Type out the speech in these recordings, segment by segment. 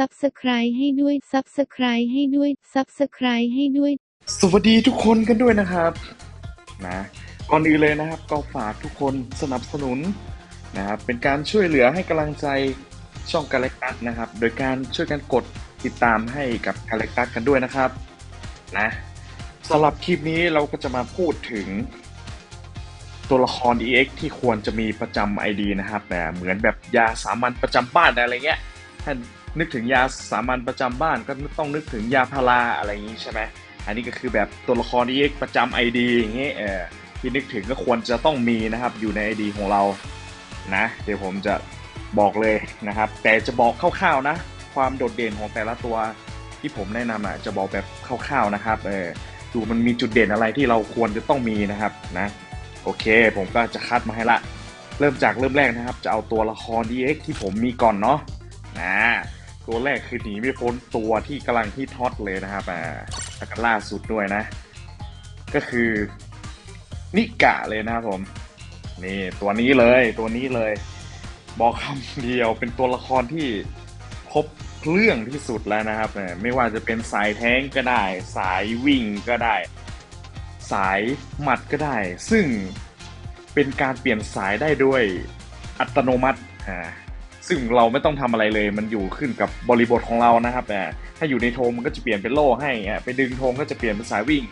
Subscribe ให้ด้วย Subscribe ให้ด้วย Subscribe ให้ด้วย สวัสดีทุกคนกันด้วยนะครับนะก่อนอื่นเลยนะครับ ก็ฝากทุกคนสนับสนุนนะครับเป็นการช่วยเหลือให้กำลังใจช่องกาแล็กตัสนะครับ โดยการช่วยกันกดติดตามให้กับกาแล็กตัสกันด้วยนะครับนะสำหรับคลิปนี้เราก็จะมาพูดถึงตัวละคร EX ที่ควรจะมีประจำ ID นะครับนะเหมือนแบบยาสามัญประจำบ้านอะไรเงี้ยถ้าน นึกถึงยาสามัญประจำบ้านก็ต้องนึกถึงยาพาราอะไรอย่างงี้ใช่ไหมอันนี้ก็คือแบบตัวละคร EX ประจำ ID อย่างเงี้ยเออที่นึกถึงก็ควรจะต้องมีนะครับอยู่ใน ID ของเรานะเดี๋ยวผมจะบอกเลยนะครับ แต่จะบอกคร่าวๆนะ ความโดดเด่นของแต่ละตัวที่ผมแนะนำอะจะบอกแบบคร่าวๆนะครับเออดูมันมีจุดเด่นอะไรที่เราควรจะต้องมีนะครับนะโอเค ผมก็จะคัดมาให้ละ เริ่มจากเริ่มแรกนะครับ จะเอาตัวละคร EX ที่ผมมีก่อนเนาะนะ ตัวแรกคือหนีไม่พ้นตัวที่กำลังที่ทอตเลยนะครับอ่าแล้วก็ล่าสุดด้วยนะ ก็คือนิกะเลยนะครับผม นี่ตัวนี้เลยตัวนี้เลย บอกคำเดียวเป็นตัวละครที่ครบเครื่องที่สุดแล้วนะครับไม่ว่าจะเป็นสายแท้งก็ได้ สายวิ่งก็ได้ สายหมัดก็ได้ ซึ่งเป็นการเปลี่ยนสายได้ด้วยอัตโนมัติอ่า ซึ่งเราไม่ต้องทำอะไรเลย มันอยู่ขึ้นกับบริบทของเรานะครับแต่ถ้าอยู่ในธงมันก็จะเปลี่ยนเป็นโล่ให้ไปดึงธงก็จะเปลี่ยนเป็นสายวิ่ง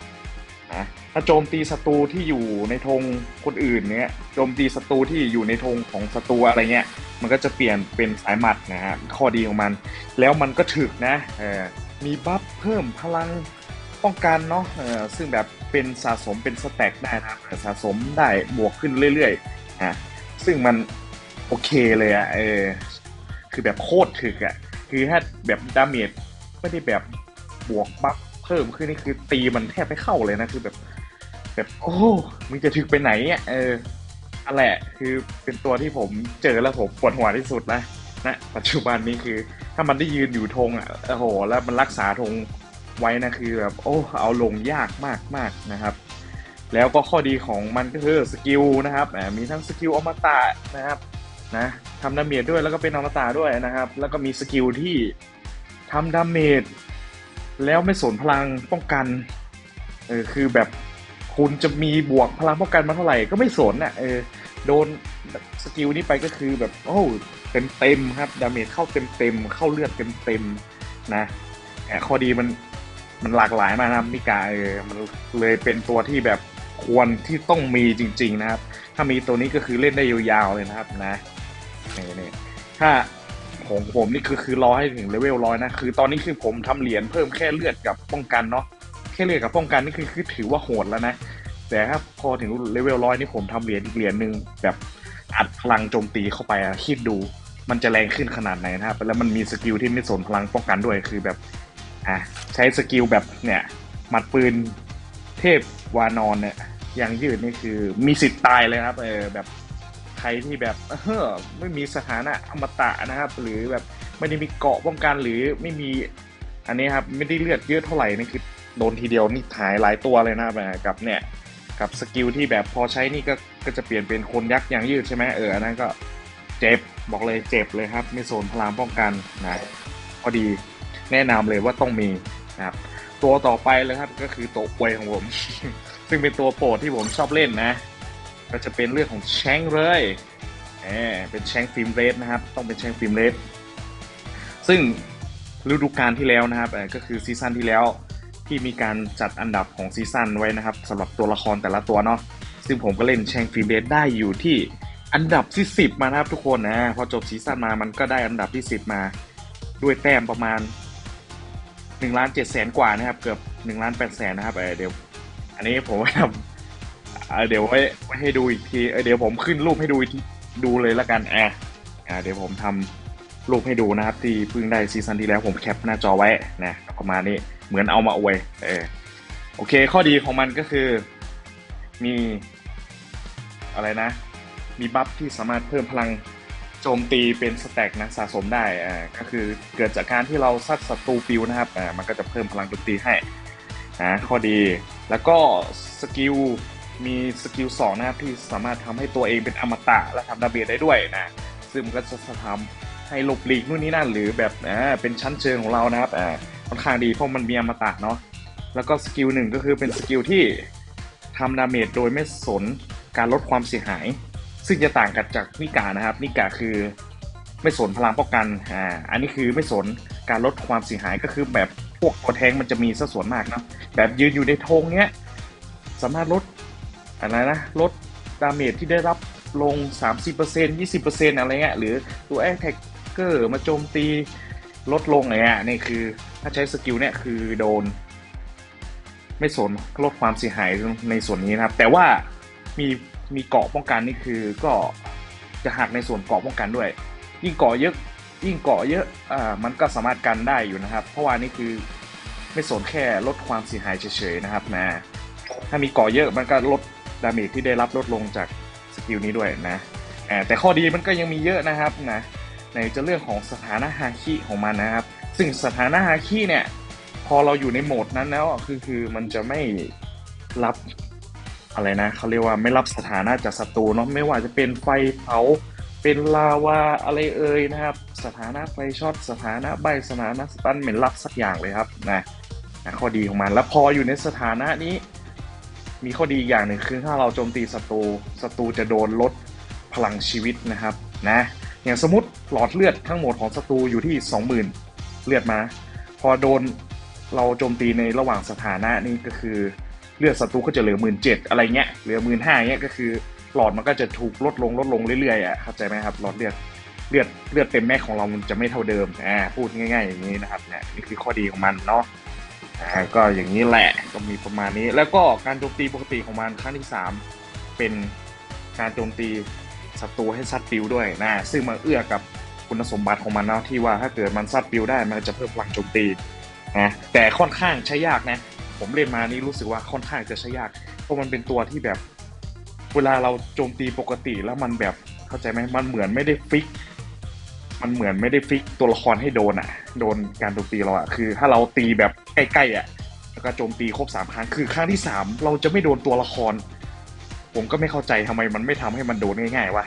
นะถ้าโจมตีศัตรูที่อยู่ในธงคนอื่นเนี้ยโจมตีศัตรูที่อยู่ในธงของศัตรูอะไรเงี้ย มันก็จะเปลี่ยนเป็นสายหมัดนะฮะข้อดีของมัน แล้วมันก็ถึกนะเออมีบัฟเพิ่มพลังป้องกันเนาะเออซึ่งแบบเป็นสะสมเป็นสแต็กได้นะสะสมได้บวกขึ้นเรื่อยๆฮะซึ่งมัน โอเคเลยอะเออ คือแบบโคตรถึกอะคือถ้าแบบดาเมจไม่ได้แบบบวกบัฟเพิ่มขึ้นนี่คือตีมันแทบไม่เข้าเลยนะคือแบบ แบบโอ้มึงจะถึกไปไหนอะเอออันแหละคือเป็นตัวที่ผมเจอแล้วผมปวดหัวที่สุดนะนะปัจจุบันนี้คือ ถ้ามันได้ยืนอยู่ธงอะโอ้โห แล้วมันรักษาธงไว้นะคือแบบโอ้เอาลงยากมากมากนะครับ แล้วก็ข้อดีของมันก็คือสกิลนะครับมีทั้งสกิลอมตะนะครับ นะทำดาเมจด้วยแล้วก็เป็นอมตะด้วยนะครับ แล้วก็มีสกิลที่ทำดาเมจแล้วไม่สนพลังป้องกันเออคือแบบคุณจะมีบวกพลังป้องกันมาเท่าไหร่ก็ไม่สนอะเออโดนสกิลนี้ไปก็คือแบบโอ้เต็มเต็มครับดาเมจเข้าเต็มเต็มเข้าเลือดเต็มเต็มนะแต่ข้อดีมันมันหลากหลายมากนะครับนิกาเออมันเลยเป็นตัวที่แบบควรที่ต้องมีจริง ๆ นะครับ ถ้ามีตัวนี้ก็คือเล่นได้ยาวๆเลยนะครับนะ นี่นี่ถ้าของผมนี่คือคือรอให้ถึงเลเวลร้อยนะ คือตอนนี้คือผมทำเหรียญเพิ่มแค่เลือดกับป้องกันเนาะแค่เลือดกับป้องกันนี่คือคือถือว่าโหดแล้วนะ แต่ถ้าพอถึงเลเวลร้อยนี่ผมทำเหรียญอีกเหรียญหนึ่งแบบอัดพลังโจมตีเข้าไปอะคิดดูมันจะแรงขึ้นขนาดไหนนะครับ แล้วมันมีสกิลที่ไม่สนพลังป้องกันด้วยคือแบบอะใช้สกิลแบบเนี่ยหมัดปืนเทพวานอนเนี่ยยังยืดนี่คือมีสิทธิ์ตายเลยครับเออแบบ ใครที่แบบเออไม่มีสถานะอมตะนะครับ หรือแบบไม่ได้มีเกาะป้องกันหรือไม่มีอันนี้ครับไม่ได้เลือดเยอะเท่าไหร่นี่คือโดนทีเดียวนี่หายหลายตัวเลยนะแบบกับเนี่ยกับสกิลที่แบบพอใช้นี่ก็ก็จะเปลี่ยนเป็นคนยักษ์อย่างยืดใช่ไหมเอออันนั้นก็เจ็บบอกเลยเจ็บเลยครับไม่โซนพลังป้องกันนะพอดีแนะนำเลยว่าต้องมีนะครับตัวต่อไปเลยครับก็คือตัวอวยของผม ซึ่งเป็นตัวโปรดที่ผมชอบเล่นนะ ก็จะเป็นเรื่องของแชงเลยเออเป็นแชงฟิล์มเรสนะครับ ต้องเป็นแชงฟิล์มเรสซึ่งฤดูกาลที่แล้วนะครับเอ่อก็คือซีซั่นที่แล้วที่มีการจัดอันดับของซีซั่นไว้นะครับสำหรับตัวละครแต่ละตัวเนาะซึ่งผมก็เล่นแชงฟิล์มเรสได้อยู่ที่อันดับที่ 10 มานะครับทุกคนนะพอจบซีซั่นมามันก็ได้อันดับที่ 10 มาด้วยแต้มประมาณ1ล้าน7แสนกว่านะครับ เกือบ1ล้าน8แสนนะครับเออเดี๋ยว อันนี้ผมว่าทำ เดี๋ยวไว้ไว้ให้ดูอีกทีเดี๋ยวผมขึ้นรูปให้ดูอีกทีดูเลยละกันอะอ่าเดี๋ยวผมทำรูปให้ดูนะครับ ที่เพิ่งได้ซีซั่นที่แล้วผมแคปหน้าจอไว้นะประมาณนี้เหมือนเอามาอวยเออโอเค ข้อดีของมันก็คือ มีอะไรนะ มีบัฟที่สามารถเพิ่มพลังโจมตีเป็นสแต็กนะสะสมได้อ่าก็คือเกิดจากการที่เราซัดศัตรูฟิวนะครับอ่ามันก็จะเพิ่มพลังโจมตีให้นะข้อดีแล้วก็สกิล มีสกิลสองนะครับที่สามารถทำให้ตัวเองเป็นอมตะและทำดาเมจได้ด้วยนะซึ่งมันก็จะทำให้หลบหลีกนู่นนี่นั่นหรือแบบอ่าเป็นชั้นเชิงของเรานะครับอ่าค่อนข้างดีเพราะมันมีอมตะเนาะแล้วก็สกิลหนึ่งก็คือเป็นสกิลที่ทำดาเมจโดยไม่สนการลดความเสียหาย ซึ่งจะต่างกันจากนิกานะครับ นิกาคือไม่สนพลังป้องกันอ่าอันนี้คือไม่สนการลดความเสียหายก็คือแบบพวกตัวแทงมันจะมีซะส่วนมากนะแบบยืนอยู่ในธงเนี้ยสามารถลด อะไรนะลดดาเมจที่ได้รับลง 30% 20%อะไรเงี้ยหรือตัวแอคแท็กเกอร์มาโจมตีลดลงอะไรเงี้ยนี่คือถ้าใช้สกิลเนี่ยคือโดน ไม่สนลดความเสียหายในส่วนนี้นะครับ แต่ว่ามีมีเกาะป้องกันนี่คือก็จะหักในส่วนเกาะป้องกันด้วย ยิ่งเกาะเยอะยิ่งเกาะเยอะอ่ามันก็สามารถกันได้อยู่นะครับ เพราะว่านี่คือไม่สนแค่ลดความเสียหายเฉยๆนะครับนะถ้ามีเกาะเยอะมันก็ลด ดาเมจที่ได้รับลดลงจากสกิลนี้ด้วยนะแต่ข้อดีมันก็ยังมีเยอะนะครับนะในจะเรื่องของสถานะฮาคิของมันนะครับ ซึ่งสถานะฮาคิเนี่ยพอเราอยู่ในโหมดนั้นแล้วคือคือมันจะไม่รับอะไรนะเขาเรียกว่าไม่รับสถานะจากศัตรูเนาะไม่ว่าจะเป็นไฟเผาเป็นลาวาอะไรเอ่ยนะครับ สถานะไฟช็อตสถานะใบสถานะสตันเหม็นรับสักอย่างเลยครับนะข้อดีของมันแล้วพออยู่ในสถานะนี้ มีข้อดีอย่างหนึ่งคือถ้าเราโจมตีศัตรูศัตรูจะโดนลดพลังชีวิตนะครับนะอย่างสมมติหลอดเลือดทั้งหมดของศัตรูอยู่ที่ 20,000 เลือดมา พอโดนเราโจมตีในระหว่างสถานะนี่ก็คือเลือดศัตรูก็จะเหลือหมื่นเจ็ดอะไรเงี้ยเหลือหมื่นห้าเงี้ยก็คือหลอดมันก็จะถูกลดลงลดลงเรื่อยๆอะเข้าใจไหมครับหลอดเลือดเลือดเลือดเต็มแม็กของเรามันจะไม่เท่าเดิมอ่าพูดง่าย ๆอย่างนี้นะครับเนี่ยนี่คือข้อดีของมันเนาะ อ่าก็อย่างนี้แหละก็มีประมาณนี้ แล้วก็การโจมตีปกติของมันครั้งที่สามเป็นการโจมตีศัตรูให้ซัดปิวด้วยนะซึ่งมันเอื้อกับคุณสมบัติของมันเนาะที่ว่าถ้าเกิดมันซัดปิวได้มันจะเพิ่มพลังโจมตีนะแต่ค่อนข้างใช้ยากนะ ผมเล่นมานี่รู้สึกว่าค่อนข้างจะใช้ยาก เพราะมันเป็นตัวที่แบบ เวลาเราโจมตีปกติแล้วมันแบบเข้าใจไหมมันเหมือนไม่ได้ฟิก มันเหมือนไม่ได้ฟิกตัวละครให้โดนอะ โดนการโจมตีเราอะคือ ถ้าเราตีแบบใกล้ๆอะแล้วก็โจมตีครบสามครั้งคือครั้งที่สามเราจะไม่โดนตัวละคร ผมก็ไม่เข้าใจทำไมมันไม่ทำให้มันโดนง่ายๆวะ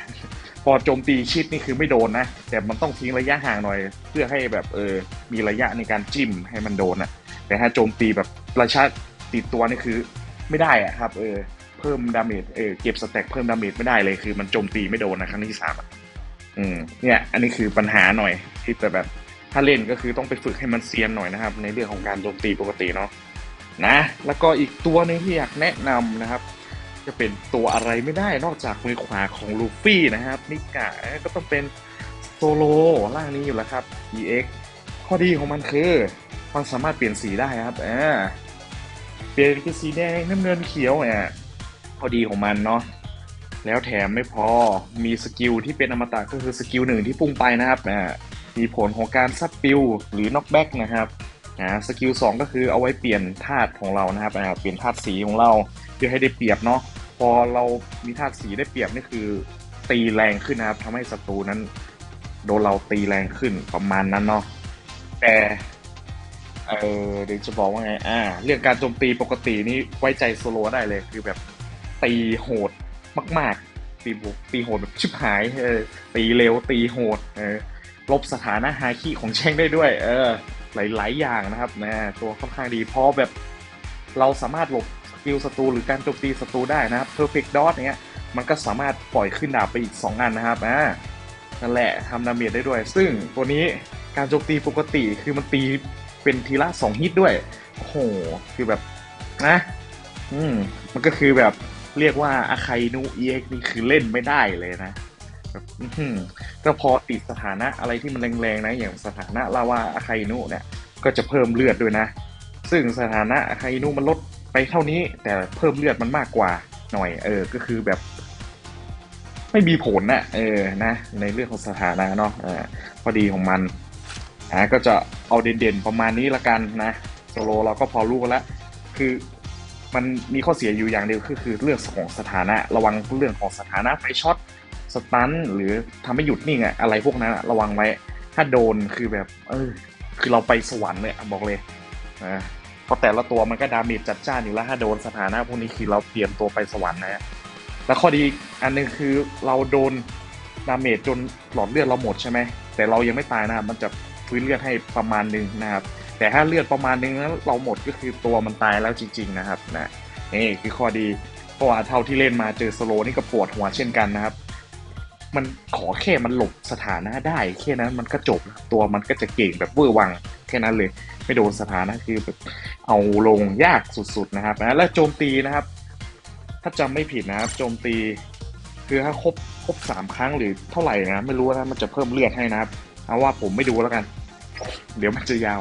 พอโจมตีชิดนี่คือไม่โดนนะ แต่มันต้องทิ้งระยะห่างหน่อย เพื่อให้แบบเออมีระยะในการจิ้มให้มันโดนนะแต่ถ้าโจมตีแบบประชะติดตัวนี่คือไม่ได้อะครับ เออเพิ่มดาเมจเออเก็บสแต็กเพิ่มดาเมจไม่ได้เลยคือมันโจมตีไม่โดนนะครั้งที่สามอะ อืมเนี่ย อันนี้คือปัญหาหน่อยที่แต่แบบถ้าเล่นก็คือต้องไปฝึกให้มันเซียนหน่อยนะครับ ในเรื่องของการโจมตีปกติเนาะนะ แล้วก็อีกตัวหนึงที่อยากแนะนำนะครับ จะเป็นตัวอะไรไม่ได้นอกจากมือขวาของลูฟี่นะครับนิกะก็ต้องเป็นโซโลร่างนี้อยู่แล้วครับ EX ข้อดีของมันคือมันสามารถเปลี่ยนสีได้ครับอ่าเปลี่ยนเป็นสีแดงน้ำเงินเขียวอะข้อดีของมันเนาะ แล้วแถมไม่พอมีสกิลที่เป็นอมตะก็คือสกิลหนึ่งที่พุ่งไปนะครับอ่ามีผลของการซัดปิวหรือน็อกแบ็กนะครับสกิลสองก็คือเอาไว้เปลี่ยนธาตุของเรานะครับเปลี่ยนธาตุสีของเราเพื่อให้ได้เปรียบเนาะพอเรามีธาตุสีได้เปรียบนี่คือตีแรงขึ้นนะครับทำให้ศัตรูนั้น โดนเราตีแรงขึ้นประมาณนั้นเนาะแต่เออเดี๋ยวจะบอกว่าไงอ่า เรื่องการโจมตีปกตินี่ไว้ใจโซโลได้เลยคือแบบตีโหด มาก ๆ ตีบุกตีโหดแบบชิบหายเออตีเร็วตีโหดเออลบสถานะฮาคิของแช่งได้ด้วย เออ หลาย ๆ อย่างนะครับนะตัวค่อนข้างดีพราะแบบเราสามารถหลบสกิลศัตรูหรือการโจมตีศัตรูได้นะครับ perfect dot เนี้ยมันก็สามารถปล่อยขึ้นดาบไปอีก 2 อันนะครับอ่านั่นแหละทำดาเมจได้ด้วย ซึ่งตัวนี้การโจมตีปกติคือมันตีเป็นทีละ2ฮิตด้วย โอ้โห คือแบบนะ อืม มันก็คือแบบ เรียกว่าอาคานู EX นี่คือเล่นไม่ได้เลยนะแบบอื้อหือก็พอติดสถานะอะไรที่มันแรงๆนะ อย่างสถานะลาวาอาคานูเนี่ย ก็จะเพิ่มเลือดด้วยนะ ซึ่งสถานะอาคานูมันลดไปเท่านี้ แต่เพิ่มเลือดมันมากกว่าหน่อย เออ ก็คือแบบ ไม่มีผลนะเออนะ ในเรื่องของสถานะเนาะอพอดีของมันอ่าก็จะเอาเด่นๆประมาณนี้ละกันนะโซโลเราก็พอรู้กันแล้วคือ มันมีข้อเสียอยู่อย่างเดียวคือคือเรื่องของสถานะระวังเรื่องของสถานะไฟช็อตสตันหรือทำให้หยุดนิ่งอะอะไรพวกนั้นอะระวังไว้ ถ้าโดนคือแบบ เออ คือเราไปสวรรค์เลยบอกเลยนะเพราะแต่ละตัวมันก็ดาเมจจัดจ้านอยู่แล้วถ้าโดนสถานะพวกนี้คือเราเตรียมตัวไปสวรรค์นะแล้วข้อดีอันหนึงคือเราโดนดาเมจจนหลอดเลือดเราหมดใช่ไหมแต่เรายังไม่ตายนะมันจะฟื้นเลือดให้ประมาณนึงนะครับ แต่ถ้าเลือดประมาณนึงแล้วเราหมดก็คือตัวมันตายแล้วจริง ๆ นะครับนะนี่คือข้อดีเพราะว่าเท่าที่เล่นมาเจอสโลนี่ก็ปวดหัวเช่นกันนะครับ มันขอแค่มันหลบสถานะได้แค่นั้นมันก็จบตัวมันก็จะเก่งแบบเวอร์วังแค่นั้นเลย ไม่โดนสถานะคือแบบเอาลงยากสุดๆนะครับนะแล้วโจมตีนะครับ ถ้าจำไม่ผิดนะครับ โจมตีคือถ้าครบครบสามครั้งหรือเท่าไหร่นะไม่รู้นะมันจะเพิ่มเลือดให้นะครับเอาว่าผมไม่ดูแล้วกัน เดี๋ยวมันจะยาว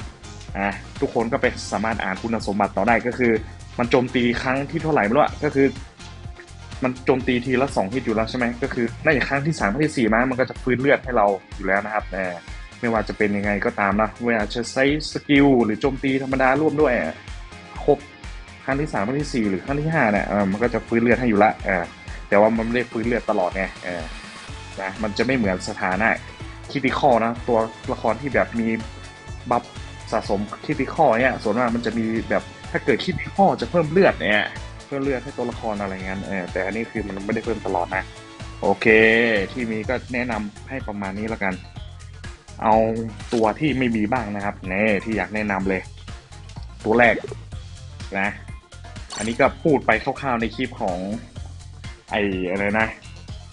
อะทุกคนก็ไปสามารถอ่านคุณสมบัติต่อได้ก็คือ มันโจมตีครั้งที่เท่าไหร่ไม่รู้อะก็คือ มันโจมตีทีละสองฮิตอยู่แล้วใช่ไหมก็คือน่าจะครั้งที่สามครั้งที่สี่มั้งมันก็จะฟื้นเลือดให้เราอยู่แล้วนะครับเออไม่ว่าจะเป็นยังไงก็ตามนะไม่ว่าจะใช้สกิลหรือโจมตีธรรมดาร่วมด้วยครบครั้งที่สามครั้งที่สี่หรือครั้งที่ห้าเนี่ยมันก็จะฟื้นเลือดให้อยู่ละแต่ว่ามันไม่ได้ฟื้นเลือดตลอดไงนะมันจะไม่เหมือนสถานะคิติคอนะตัวละครที่แบบมีบัฟ สะสมคิติคอเนี่ยส่วนมากมันจะมีแบบถ้าเกิดคิติคอจะเพิ่มเลือดเนี่ยเพื่อเลือกให้ตัวละครอะไรเงี้ยเออแต่อันนี้คือมันไม่ได้เพิ่มตลอดนะ โอเค ที่มีก็แนะนำให้ประมาณนี้แล้วกัน เอาตัวที่ไม่มีบ้างนะครับเน่ที่อยากแนะนำเลย ตัวแรกนะ อันนี้ก็พูดไปคร่าวๆในคลิปของ ไอ้อะไรนะ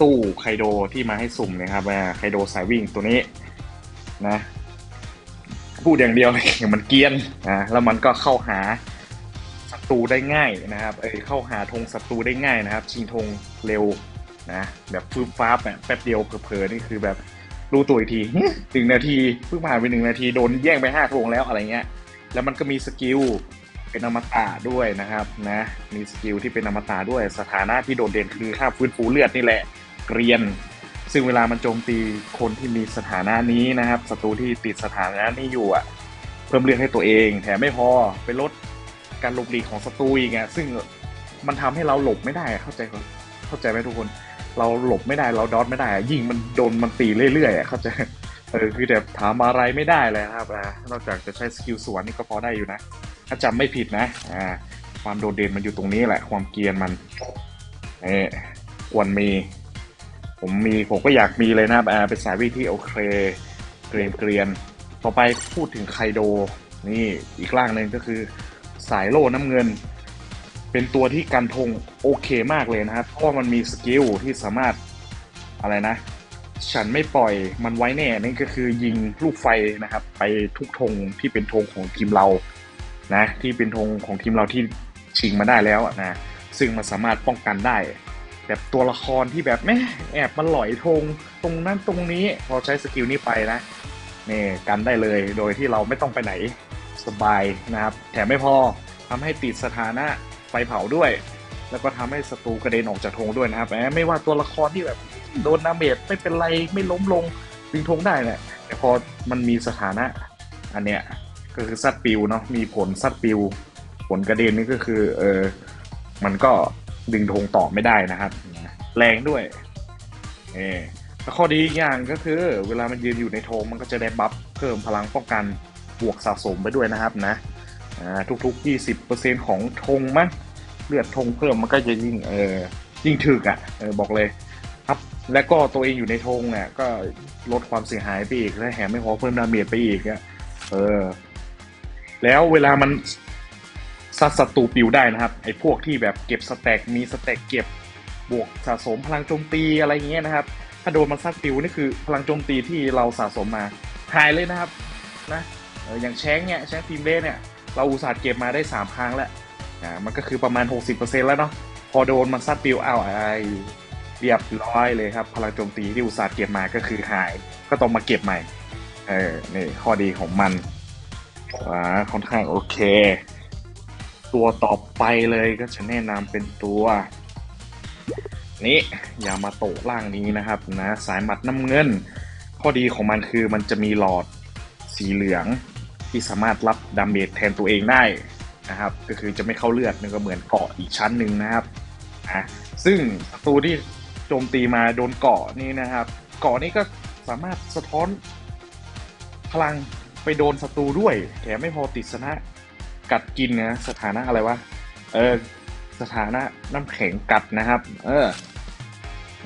ตู้ไคโดที่มาให้สุ่มนะครับไคโดสายวิ่งตัวนี้นะ พูดอย่างเดียวเลยมันเกียนนะแล้วมันก็เข้าหาศัตรูได้ง่ายนะครับเออเข้าหาธงศัตรูได้ง่ายนะครับ ชิงธงเร็วนะแบบฟืบฟ้าบเนี่ยแป๊บเดียวเผลอๆนี่คือแบบรู้ตัวอีกทีหนึ่งนาทีเพิ่งผ่านไปหนึ่งนาทีโดนแย่งไปห้าธงแล้วอะไรเงี้ย แล้วมันก็มีสกิลเป็นอมตะด้วยนะครับนะมีสกิลที่เป็นอมตะด้วยสถานะที่โดดเด่นคือค่าฟื้นฟูเลือดนี่แหละเกรียน ซึ่งเวลามันโจมตีคนที่มีสถานะนี้นะครับศัตรูที่ติดสถานะนี้อยู่อะเพิ่มเลือดให้ตัวเอง แถมไม่พอไปลดการหลบหลีกของศัตรูอีกอะซึ่งมันทำให้เราหลบไม่ได้เข้าใจเขาเข้าใจไหมทุกคน เราหลบไม่ได้เราดอทไม่ได้ ยิ่งมันโดนมันตีเรื่อยๆอะเข้าใจเออคือแบบถามอะไรไม่ได้เลยครับอ่านอกจากจะใช้สกิลสวนนี่ก็พอได้อยู่นะถ้าจำไม่ผิดนะอ่าความโดดเด่นมันอยู่ตรงนี้แหละ ความเกียนมันเออควรมี ผมมีผมก็อยากมีเลยนะครับอ่าเป็นสายวิ่งที่โอเคเกรียนเกรียนๆต่อไปพูดถึงไคโดนี่อีกร่างหนึ่งก็คือสายโล่น้ำเงิน เป็นตัวที่กันธงโอเคมากเลยนะครับ เพราะว่ามันมีสกิลที่สามารถอะไรนะ ฉันไม่ปล่อยมันไว้แน่นั่นก็คือยิงลูกไฟนะครับ ไปทุกธงที่เป็นธงของทีมเรานะที่เป็นธงของทีมเราที่ชิงมาได้แล้วนะซึ่งมันสามารถป้องกันได้ แบบตัวละครที่แบบแม่แอบมาหลอยธงตรงนั้นตรงนี้พอใช้สกิลนี้ไปนะนี่กันได้เลยโดยที่เราไม่ต้องไปไหนสบายนะครับ แถมไม่พอทำให้ติดสถานะไฟเผาด้วย แล้วก็ทำให้ศัตรูกระเด็นออกจากธงด้วยนะครับแหมไม่ว่าตัวละครที่แบบโดนนาเมจไม่เป็นไรไม่ล้มลงดึงธงได้เนี่ยแต่พอมันมีสถานะ อันเนี้ยก็คือซัดปิวเนาะมีผลซัดปิว ผลกระเด็นนี่ก็คือเออมันก็ ดึงธงต่อไม่ได้นะครับ แรงด้วยเออแล้วข้อดีอีกอย่างก็คือ เวลามันยืนอยู่ในธงมันก็จะได้บัฟเพิ่มพลังป้องกันบวกสะสมไปด้วยนะครับนะอ่าทุกๆ 20%ของธงมั้งเลือดธงเพิ่มมันก็จะยิ่งเออยิ่งถึกอะเออบอกเลยครับและก็ตัวเองอยู่ในธงเนี่ยก็ลดความเสียหายไปอีกและแถมไม่พอเพิ่มดาเมจไปอีกอะเออแล้วเวลามัน ซัดศัตรูปิวได้นะครับไอ้พวกที่แบบเก็บสแต็กมีสแต็กเก็บบวกสะสมพลังโจมตีอะไรอย่างเงี้ยนะครับ ถ้าโดนมันซัดปิวนี่คือพลังโจมตีที่เราสะสมมาหายเลยนะครับนะอย่างแชงเนี่ยแชงทีมเล่เนี่ยเราอุตส่าห์เก็บมาได้ 3 ครั้งแล้วอ่ามันก็คือประมาณ 60%แล้วเนาะพอโดนมันซัดปิวเอาไอ้เรียบร้อยเลยครับ พลังโจมตีที่อุตส่าห์เก็บมาก็คือหายก็ต้องมาเก็บใหม่เออนี่ข้อดีของมันอ่าค่อนข้างโอเค ตัวต่อไปเลยก็จะแนะนำเป็นตัว นี่ยามาโตะร่างนี้นะครับนะสายหมัดน้ำเงิน ข้อดีของมันคือมันจะมีหลอดสีเหลืองที่สามารถรับดาเมจแทนตัวเองได้นะครับ ก็คือจะไม่เข้าเลือดนั่นก็เหมือนเกาะอีกชั้นหนึ่งนะครับอะซึ่งศัตรูที่โจมตีมาโดนเกาะนี่นะครับ เกาะนี้ก็สามารถสะท้อนพลังไปโดนศัตรูด้วยแถมไม่พอติดสนะ กัดกินนะสถานะอะไรวะเออสถานะน้ำแข็งกัดนะครับ เออ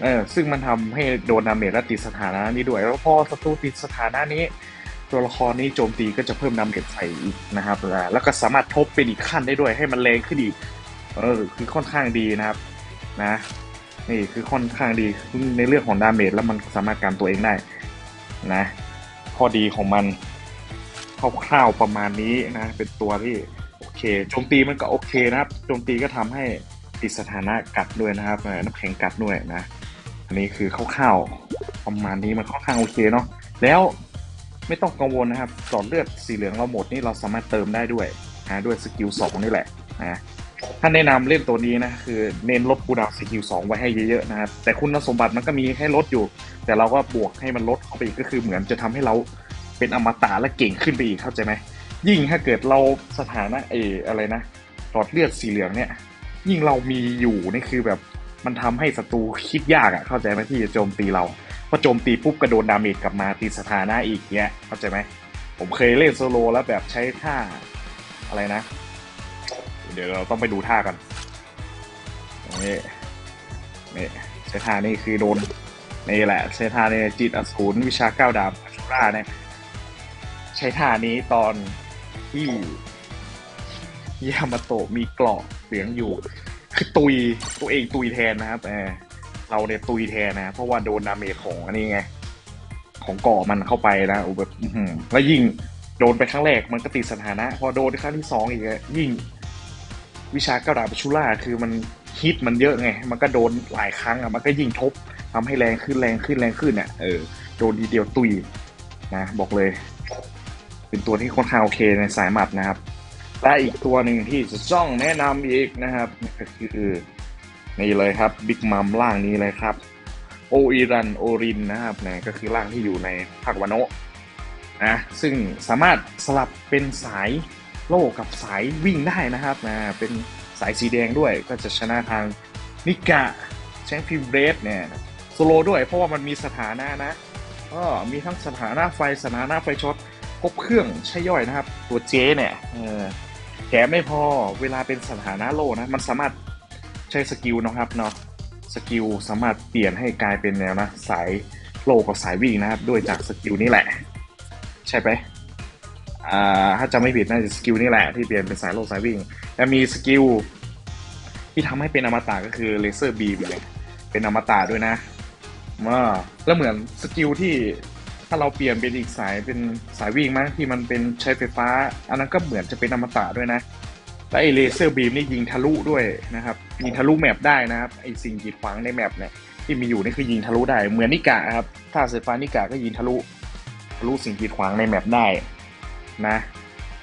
เออซึ่งมันทำให้โดนดาเมจและติดสถานะนี้ด้วย แล้วพอศัตรูติดสถานะนี้ ตัวละครนี้โจมตีก็จะเพิ่มดาเมจใส่อีกนะครับ แล้วก็สามารถทบเป็นอีกขั้นได้ด้วยให้มันแรงขึ้นอีกเออคือค่อนข้างดีนะครับ นะนี่คือค่อนข้างดีในเรื่องของดาเมจแล้วมันสามารถการตัวเองได้นะ ข้อดีของมัน คร่าวๆประมาณนี้นะ เป็นตัวที่โอเคโจมตีมันก็โอเคนะครับโจมตีก็ทำให้ติดสถานะกัดด้วยนะครับน้ำแข็งกัดด้วยนะ อันนี้คือคร่าวๆประมาณนี้มันค่อนข้างโอเคเนาะแล้วไม่ต้องกังวลนะครับหลอดเลือดสีเหลืองเราหมดนี่เราสามารถเติมได้ด้วยนะด้วยสกิลสองนี่แหละนะถ้าแนะนำเล่นตัวนี้นะคือเน้นลดคูดาวสกิลสองไว้ให้เยอะๆนะครับแต่คุณสมบัติมันก็มีให้ลดอยู่ แต่เราก็บวกให้มันลดเข้าไปอีกก็คือเหมือนจะทำให้เรา เป็นอมตะและเก่งขึ้นไปอีกเข้าใจไหมยิ่งถ้าเกิดเราสถานะเอออะไรนะหลอดเลือดสีเหลืองเนี่ย ยิ่งเรามีอยู่นี่คือแบบมันทำให้ศัตรูคิดยากอะ่ะเข้าใจไหมที่จะโจมตีเราพอโจมตีปุ๊บกระโดนดาเมจกลับมาตีสถานะอีกเนี้ยเข้าใจไหมผมเคยเล่นโซโลแล้วแบบใช้ท่าอะไรนะ เดี๋ยวเราต้องไปดูท่ากันนี่นี่ใช้ท่านี่คือโดนนี่แหละใช้ท่านี่จิตอสูรวิชาเก้าดาบอชูราเนี่ย ช้ท่านี้ตอนที่ยามาโตะมีเกราะเหลืองอยู่ คือตุยตัวเองตุยแทนนะครับเออเราเนี่ยตุยแทนนะเพราะว่าโดนดาเมจของอันนี้ไงของเกาะมันเข้าไปนะโอ้แบบแล้วยิ่งโดนไปครั้งแรกมันก็ติดสถานะ พอโดนครั้งที่สองอีกยิ่ง วิชากระดาบชุล่าคือมันฮิตมันเยอะไง มันก็โดนหลายครั้งอะมันก็ยิ่งทบทำให้แรงขึ้นแรงขึ้นแรงขึ้นเนี่ยเออโดนดีเดียวตุยนะบอกเลย เป็นตัวที่ค่อนข้างโอเคในสายหมัดนะครับและอีกตัวหนึ่งที่จะต้องแนะนำอีกนะครับก็คือนี่เลยครับบิ๊กมัมล่างนี้เลยครับ โออิรันโอรินนะครับนะก็คือร่างที่อยู่ในภาควาโนนะซึ่งสามารถสลับเป็นสายโล่กับสายวิ่งได้นะครับนะเป็นสายสีแดงด้วยก็จะชนะทางนิกะแชงฟิวเรสเนี่ยโซโลด้วยเพราะว่ามันมีสถานะนะก็มีทั้งสถานะไฟสถานะไฟช็อต ครบเครื่องใช่ย่อยนะครับ ตัวเจเนี่ยแถมไม่พอเวลาเป็นสถานะโลนะ มันสามารถใช้สกิลนะครับเนาะสกิลสามารถเปลี่ยนให้กลายเป็นแนวนะ สายโลกับสายวิ่งนะครับ ด้วยจากสกิลนี้แหละ ใช่ไหมถ้าจำไม่ผิดน่าจะสกิลนี้แหละที่เปลี่ยนเป็นสายโลสายวิ่งและมีสกิลที่ทำให้เป็นอมตะก็คือเลเซอร์บีมเลยเป็นอมตะด้วยนะมาแล้วเหมือนสกิลที่ ถ้าเราเปลี่ยนเป็นอีกสายเป็นสายวิ่งมั้งที่มันเป็นใช้ไฟฟ้า อันนั้นก็เหมือนจะเป็นอมตะด้วยนะและไอเลเซอร์บีมนี่ยิงทะลุด้วยนะครับ ยิงทะลุแมปได้นะครับไอสิ่งกีดขวางในแมปเนี่ยที่มีอยู่นี่คือยิงทะลุได้ เหมือนนิกะครับถ้าไฟฟ้านิกะก็ยิงทะลุทะลุสิ่งกีดขวางในแมปได้นะ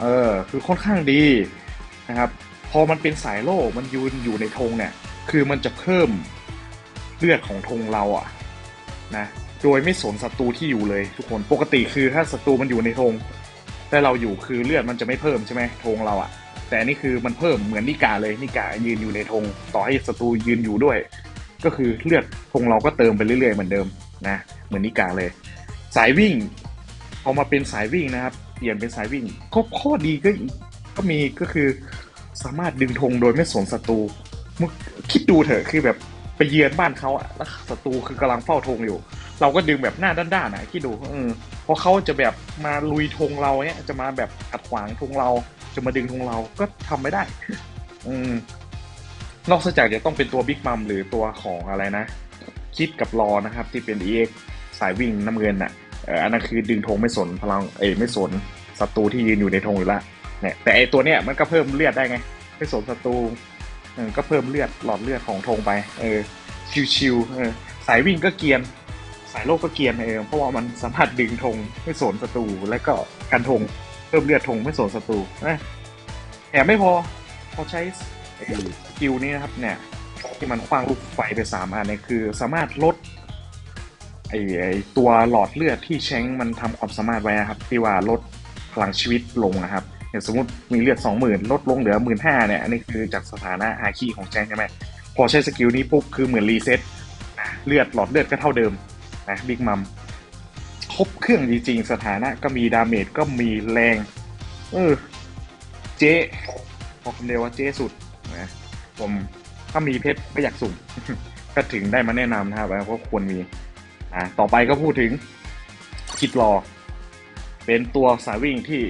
เออคือค่อนข้างดีนะครับพอมันเป็นสายโล่มันยืนอยู่ในธงเนี่ย คือมันจะเพิ่มเลือดของธงเราอะนะ โดยไม่สนศัตรูที่อยู่เลยทุกคนปกติคือถ้าศัตรูมันอยู่ในธงแต่เราอยู่คือเลือดมันจะไม่เพิ่มใช่ไหมธงเราอะแต่อันนี่คือมันเพิ่มเหมือนนิกาเลยนิกายืนอยู่ในธงต่อให้ศัตรูยืนอยู่ด้วย ก็คือเลือดธงเราก็เติมไปเรื่อยๆเหมือนเดิมนะเหมือนนิกาเลย สายวิ่งพอามาเป็นสายวิ่งนะครับเปลี่ยนเป็นสายวิ่งก็ข้อดีก็ก็มีก็คือสามารถดึงธงโดยไม่สนศัตรูมึงคิดดูเถอะคือแบบไปเยือนบ้านเขาอะแล้วศัตรูคือกำลังเฝ้าธงอยู่ เราก็ดึงแบบหน้าด้านๆนะคิดดูเออเพราะเขาจะแบบมาลุยธงเราเนี่ยจะมาแบบขัดขวางธงเรา จะมาดึงธงเราก็ทำไม่ได้ อืมนอกจากจะต้องเป็นตัวบิ๊กมัมหรือตัวของอะไรนะ คิดกับรอนะครับ ที่เป็น EX สายวิ่งน้ำเงินอะอันนั้นคือดึงธงไม่สนพลังเอยไม่สนศัตรูที่ยืนอยู่ในธงอยู่ละเนี่ยแต่ไอตัวเนี้ยมันก็เพิ่มเลือดได้ไง ไม่สนศัตรูก็เพิ่มเลือดหลอดเลือดของธงไป เออชิวๆเออสายวิ่งก็เกียน สายโลกก็เกรียนเองเพราะว่ามันสามารถดึงธงไม่สนศัตรูและก็กันธงเพิ่มเลือดธงไม่สนศัตรูนะแถมไม่พอพอใช้สกิลนี้นะครับเนี่ยที่มันคว้างลูกไฟไปสามอันเนี่ยคือสามารถลดไอ้ตัวหลอดเลือดที่แชงมันทำความสามารถไว้นะครับที่ว่าลดพลังชีวิตลงนะครับอย่างสมมติมีเลือดสองหมื่นลดลงเหลือหมื่นห้าเนี่ยอันนี้คือจากสถานะอาคีของแชงใช่ไหมพอใช้สกิลนี้ปุ๊บคือเหมือนรีเซ็ตเลือดหลอดเลือดก็เท่าเดิม นะบิ๊กมัมครบเครื่องจริงๆ สถานะก็มีดาเมจก็มีแรง เออ เจ๊บอคำเดียวว่าเจ๊สุดนะผมถ้ามีเพชรก็อยากสุ่มก็ถึงได้มาแนะนำนะครับว่าควรมีอ่าต่อไปก็พูดถึงคิดรอ เป็นตัวสายวิ่งที่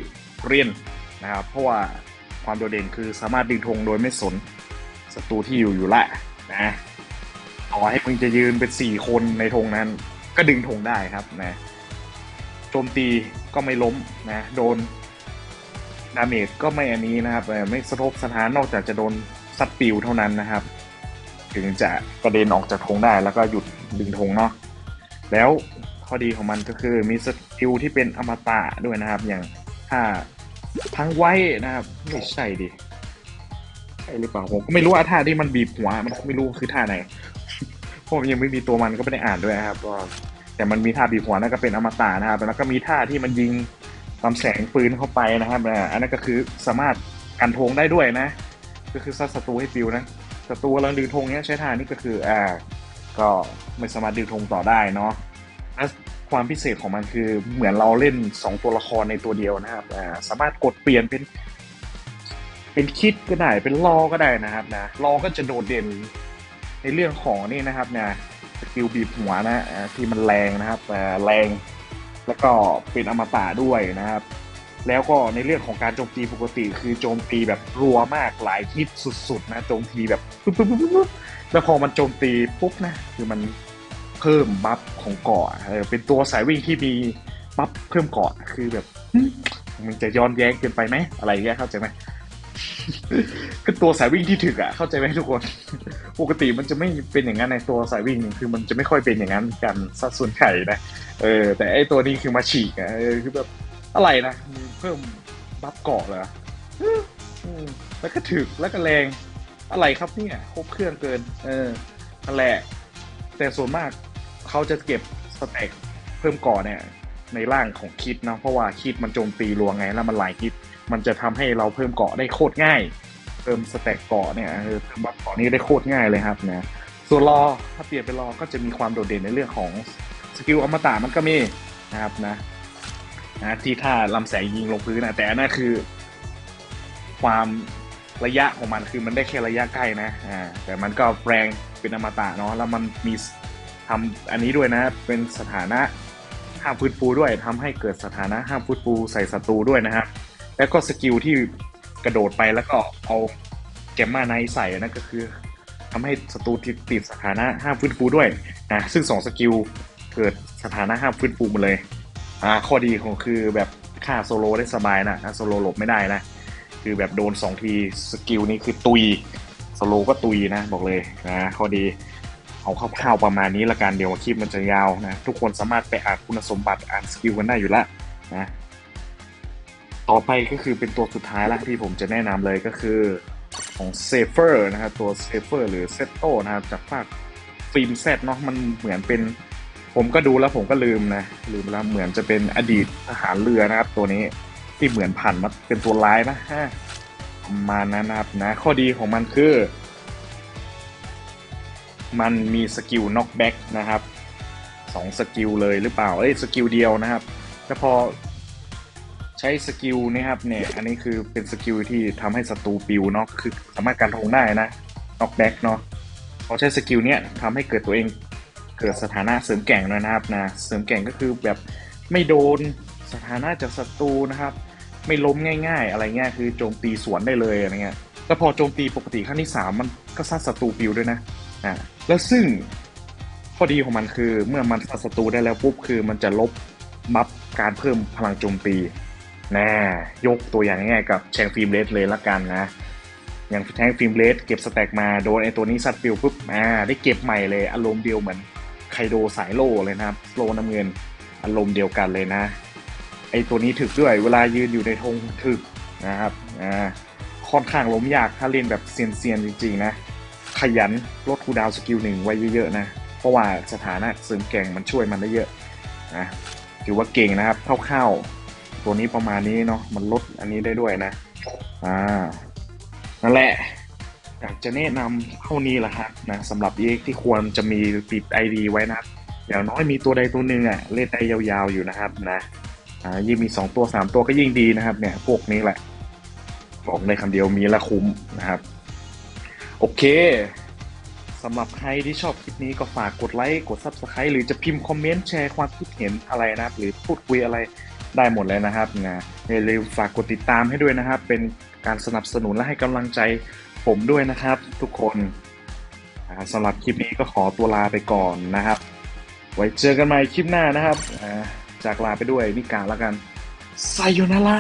เรียนนะครับ เพราะว่าความโดดเด่นคือสามารถดึงธงโดยไม่สนศัตรูที่อยู่อยู่ละนะต่อให้มึงจะยืนเป็นสี่คนในธงนั้น ก็ดึงธงได้ครับนะโจมตีก็ไม่ล้มนะโดนดาเมจก็ไม่อันนี้นะครับไม่สะทกสถานนอกจากจะโดนซัดปิวเท่านั้นนะครับ ถึงจะกระเด็นออกจากธงได้แล้วก็หยุดดึงธงเนาะแล้วข้อดีของมันก็คือมีสกิลที่เป็นอมตะด้วยนะครับ อย่างถ้าทั้งไว้นะครับไม่ใช่ดิใช่หรือเปล่าผมก็ไม่รู้ว่าท่าที่มันบีบหัวมันไม่รู้คือท่าไหน ผมยังไม่มีตัวมันก็ไม่ได้อ่านด้วยนะครับก็แต่มันมีท่าบีบหัวนั่นก็เป็นอมตะนะครับแล้วก็มีท่าที่มันยิงลำแสงปืนเข้าไปนะครับอันนั้นก็คือสามารถกันธงได้ด้วยนะ ก็คือซัดศัตรูให้ปิวนะศัตรูกำลังดึงธงเนี้ยใช้ท่านี้ก็คืออ่าก็ไม่สามารถดึงธงต่อได้เนาะและความพิเศษของมันคือเหมือนเราเล่น 2 ตัวละครในตัวเดียวนะครับอ่าสามารถกดเปลี่ยนเป็น เป็นคิดก็ได้เป็นรอก็ได้นะครับนะรอก็จะโดดเด่น ในเรื่องของนี่นะครับเนะสกิลบีบหัวนะที่มันแรงนะครับอ่แรงแล้วก็เป็นอมตะด้วยนะครับ แล้วก็ในเรื่องของการโจมตีปกติ คือโจมตีแบบรัวมากหลายทิศสุดๆนะโจมตีแบบปุ๊บปุ๊บปุ๊บปุ๊บแล้วพอมันโจมตีปุ๊บนะคือมันเพิ่มบัฟของเกาะเป็นตัวสายวิ่งที่มีบัฟเพิ่มเกาะคือแบบมันจะย้อนแย้งเกินไปไหมอะไรเงี้ยเข้าใจไหม ก็ตัวสายวิ่งที่ถึกอะเข้าใจไหมทุกคน ปกติมันจะไม่เป็นอย่างนั้นในตัวสายวิ่งคือมันจะไม่ค่อยเป็นอย่างนั้นกันสัดส่วนไข่นะเออแต่ไอตัวนี้คือมาฉีกอะคือแบบอะไรนะเพิ่มบัฟเกาะเหรอแล้วก็ถึกแล้วก็แรงอะไรครับเนี่ยครบเครื่องเกิน เออนั่นแหละแต่ส่วนมากเขาจะเก็บสเต็กเพิ่มเกาะเนี่ยในร่างของคิดนะเพราะว่าคิดมันโจมตีรัวไงแล้วมันหลายคิด มันจะทำให้เราเพิ่มเกาะได้โคตรง่าย เพิ่มสเต็กเกาะเนี่ยเพิ่มบัฟเกาะนี้ได้โคตรง่ายเลยครับนะส่วนรอถ้าเปลี่ยนเป็นรอก็จะมีความโดดเด่นในเรื่องของสกิลอมตะมันก็มีนะครับนะนะที่ท่าลำแสงยิงลงพื้นนะแต่นั่นคือ ความระยะของมันคือมันได้แค่ระยะใกล้นะอ่าแต่มันก็แรงเป็นอมตะเนาะแล้วมันมีทำอันนี้ด้วยนะ เป็นสถานะห้ามฟื้นฟูด้วยทำให้เกิดสถานะห้ามฟื้นฟูใส่ศัตรูด้วยนะฮะ แล้วก็สกิลที่กระโดดไปแล้วก็เอาแกมมาไนท์ใส่นั่นก็คือทำให้ศัตรูที่ติดสถานะห้ามฟื้นฟูด้วยนะซึ่งสองสกิลเกิดสถานะห้ามฟื้นฟูหมดเลยอ่าข้อดีของคือแบบฆ่าโซโลได้สบายนะถ้าโซโลหลบไม่ได้นะคือแบบโดนสองทีสกิลนี้คือตุยโซโลก็ตุยนะบอกเลยนะข้อดีเอาคร่าวๆประมาณนี้ละกันเดี๋ยวคลิปมันจะยาวนะทุกคนสามารถไปอ่านคุณสมบัติอ่านสกิลกันได้อยู่ล้วนะ ต่อไปก็คือเป็นตัวสุดท้ายละที่ผมจะแนะนำเลยก็คือของเซฟเฟอร์นะครับตัวเซฟเฟอร์หรือเซตโตนะครับจากภาคฟิล์มเซตเนาะมันเหมือนเป็น ผมก็ดูแล้วผมก็ลืมนะลืมแล้วเหมือนจะเป็นอดีตทหารเรือนะครับ ตัวนี้ที่เหมือนผ่านมาเป็นตัวร้ายนะฮะประมาณนั้นนะครับนะ ข้อดีของมันคือ มันมีสกิลน็อกแบ็กนะครับสองสกิลเลยหรือเปล่าเอ้ยสกิลเดียวนะครับแต่พอ ใช้สกิลนี่ครับเนี่ย อันนี้คือเป็นสกิลที่ทำให้ศัตรูปิวเนาะคือสามารถการทงได้นะน็อกแบ็กเนาะพอใช้สกิลเนี้ยทำให้เกิดตัวเองเกิดสถานะเสริมแก่งด้วยนะครับนะเสริมแก่งก็คือแบบไม่โดนสถานะจากศัตรูนะครับ ไม่ล้มง่าย ๆ อะไรเงี้ยคือโจมตีสวนได้เลยอะไรเงี้ยแล้วพอโจมตีปกติขั้นที่สามมันก็ซัดศัตรูปิวด้วยนะอ่าแล้วซึ่งข้อดีของมันคือเมื่อมันซัดศัตรูได้แล้วปุ๊บคือมันจะลบบัฟการเพิ่มพลังโจมตี แน่ยกตัวอย่างง่ายๆกับแชงฟิล์มเลสเลยละกันนะอย่างแทงฟิล์มเลสเก็บสแต็กมาโดนไอตัวนี้ซัดปิวปุ๊บอ่าได้เก็บใหม่เลยอารมณ์เดียวเหมือนไคโดสายโลเลยนะครับโลน้ำเงินอารมณ์เดียวกันเลยนะ ไอตัวนี้ถึกด้วยเวลายืนอยู่ในธงถึกนะครับอ่าค่อนข้างล้มยากถ้าเล่นแบบเซียนๆจริงๆนะขยันลดคูดาวสกิลหนึ่งไว้เยอะๆนะเพราะว่าสถานะเสริมแก่งมันช่วยมันได้เยอะนะถือว่าเก่งนะครับคร่าวๆ ตัวนี้ประมาณนี้เนาะมันลดอันนี้ได้ด้วยนะ อ่า นั่นแหละ อยากจะแนะนำเท่านี้แหละครับนะสำหรับ EX ที่ควรจะมีติด ID ไว้นะอย่างน้อยมีตัวใดตัวหนึ่งอะเล่นได้ยาวๆอยู่นะครับนะอ่ายิ่งมี 2 ตัว 3 ตัวก็ยิ่งดีนะครับ เนี่ยพวกนี้แหละบอกในคำเดียวมีละคุ้มนะครับ โอเคสำหรับใครที่ชอบคลิปนี้ก็ฝากกดไลค์ กด Subscribe หรือจะพิมพ์คอมเมนต์แชร์ความคิดเห็นอะไรนะครับ หรือพูดคุยอะไร ได้หมดเลยนะครับนะอย่าลืมฝากกดติดตามให้ด้วยนะครับ เป็นการสนับสนุนและให้กำลังใจผมด้วยนะครับ ทุกคนสำหรับคลิปนี้ก็ขอตัวลาไปก่อนนะครับ ไว้เจอกันใหม่คลิปหน้านะครับจากลาไปด้วยนิกาแล้วกันไซโยนาระ